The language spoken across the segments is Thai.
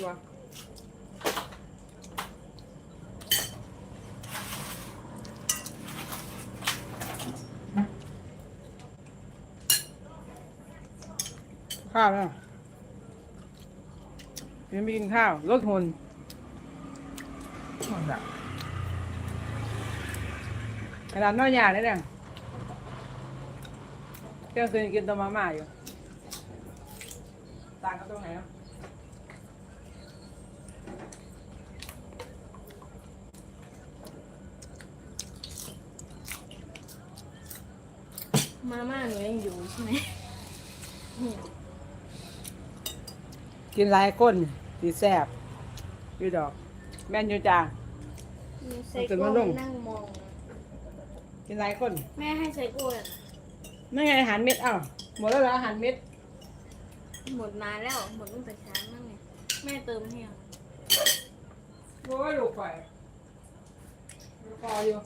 ตัวข้าวแล้วยังไม่กินข้าวลดหุ่นมันขนาดน้อยหยาเลยเนี่ยเที่ยงคืนกินตัวมาม่าอยู่ต่างกันตรงไหนอะ มาม่าหนูยังอยู่ใช่ไหมเนี่ยกินหลายก้นสีแซ่บอยู่ดอก แม่นอยู่จ้าหนูไซตื่นโก้มาลงนั่งมอง กินหลายก้นแม่ให้ไซโก้อะนั่นไงอาหารเม็ดอ้าวหมดแล้วเหรออาหารเม็ดหมดนานแล้ว หมดตั้งแต่เช้านั่งไงแม่เติมให้อะโอ้ยลูกไฟลูกคออยู่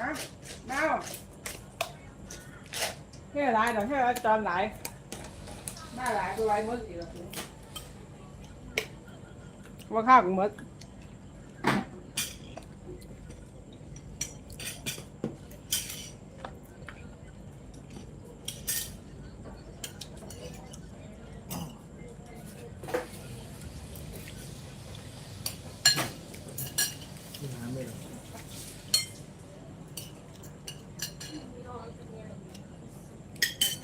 อะ แมวแค่หลายดอกแค่จอนหลายได้หลายก็ไว้หมดอีกแล้วว่าข้าวกันหมด กินน้ำไม่หรอก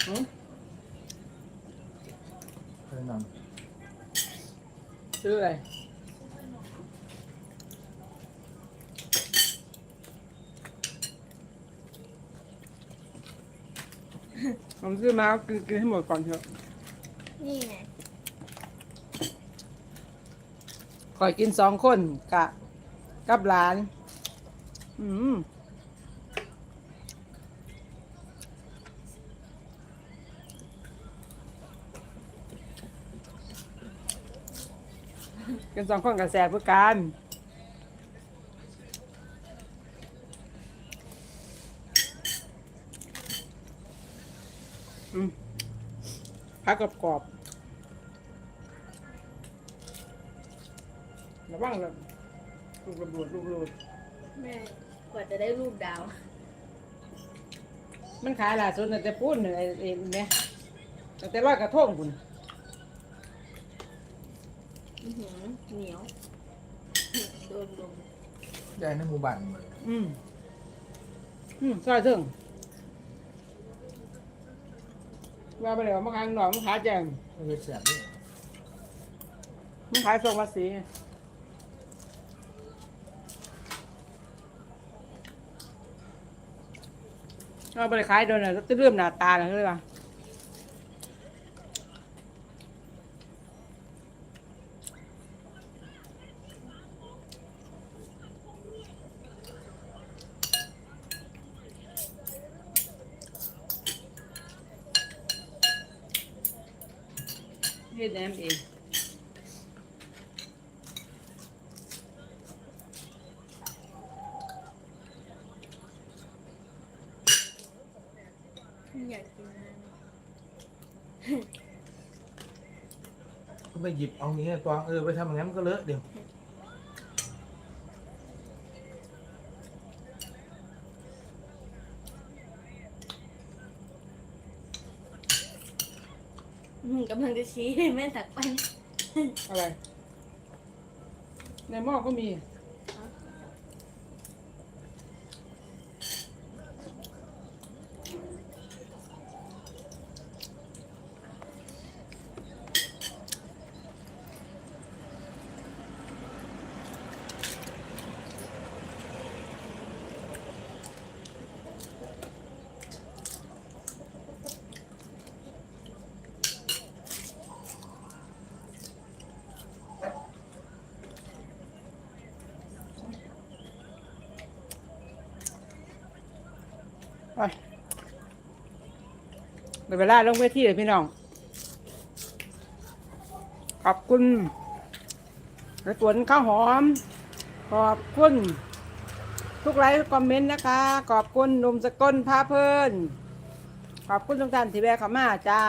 หืมเพิ่มนซื้ออะไร ผมซื้อมากินกินให้หมดก่อนเถอะนี่ไงคอยกินสองคนกะ กับหลาน อืม กินสองคนกับแสบเพื่อกันอืมพักกรอบกรอบๆระวังเลยลูกระเบิดลูกรูดแม่กว่าจะได้รูปดาว มันขายล่าสุดน่ะแต่พูดเนี่ยไอ้ไอ้เนี่ยแต่แต่ร้อยกระทงคุณ อื้อหือเหนียวโดนลมำยายในหมู่บ้านหมดอืมอืมซอยถึงว่าไปเลยว่ามันขายหน่อยมันขายแจงไม่ได้แสบด้วยมันขายส่งภาษีเราไปขายโดนน่ะจะเริ่มหน้าตาแล้วเลย เฮ็ดแหนมเองอยากกินนะก็ไปหยิบเอางี้ตัวเออไปทำอย่างนั้นมันก็เลอะเดี๋ยวำ กำลังจะชี้ให้แม่ตักไป อะไร ในหม้อก็มี เวลาลงเวทีเลยพี่น้อง ขอบคุณกระสวนข้าวหอม ขอบคุณทุกไลค์ทุกคอมเมนต์นะคะ ขอบคุณหนุ่มสกลพาเพลินขอบคุณทุกท่านที่แวะเข้ามาจ้า